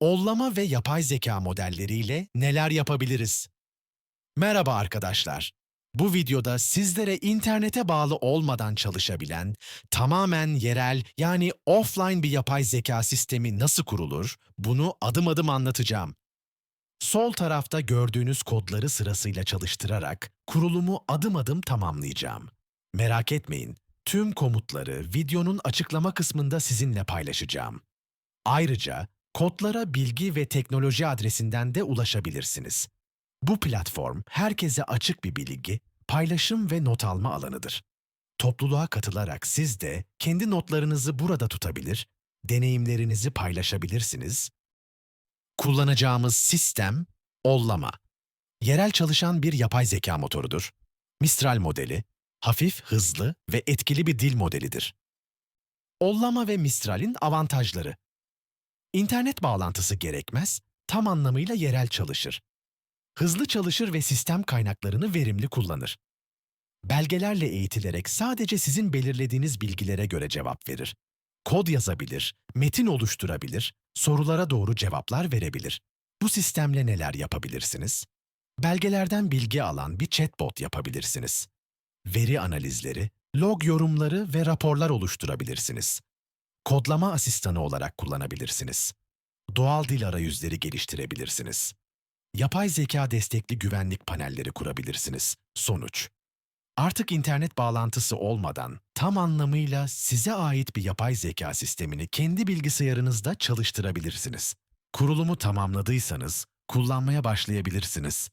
Ollama ve yapay zeka modelleriyle neler yapabiliriz? Merhaba arkadaşlar. Bu videoda sizlere internete bağlı olmadan çalışabilen, tamamen yerel yani offline bir yapay zeka sistemi nasıl kurulur, bunu adım adım anlatacağım. Sol tarafta gördüğünüz kodları sırasıyla çalıştırarak kurulumu adım adım tamamlayacağım. Merak etmeyin, tüm komutları videonun açıklama kısmında sizinle paylaşacağım. Ayrıca kodlara bilgi ve teknoloji adresinden de ulaşabilirsiniz. Bu platform herkese açık bir bilgi, paylaşım ve not alma alanıdır. Topluluğa katılarak siz de kendi notlarınızı burada tutabilir, deneyimlerinizi paylaşabilirsiniz. Kullanacağımız sistem Ollama. Yerel çalışan bir yapay zeka motorudur. Mistral modeli, hafif, hızlı ve etkili bir dil modelidir. Ollama ve Mistral'in avantajları. İnternet bağlantısı gerekmez, tam anlamıyla yerel çalışır. Hızlı çalışır ve sistem kaynaklarını verimli kullanır. Belgelerle eğitilerek sadece sizin belirlediğiniz bilgilere göre cevap verir. Kod yazabilir, metin oluşturabilir, sorulara doğru cevaplar verebilir. Bu sistemle neler yapabilirsiniz? Belgelerden bilgi alan bir chatbot yapabilirsiniz. Veri analizleri, log yorumları ve raporlar oluşturabilirsiniz kodlama asistanı olarak kullanabilirsiniz. Doğal dil arayüzleri geliştirebilirsiniz. Yapay zeka destekli güvenlik panelleri kurabilirsiniz. Sonuç. Artık internet bağlantısı olmadan tam anlamıyla size ait bir yapay zeka sistemini kendi bilgisayarınızda çalıştırabilirsiniz. Kurulumu tamamladıysanız kullanmaya başlayabilirsiniz.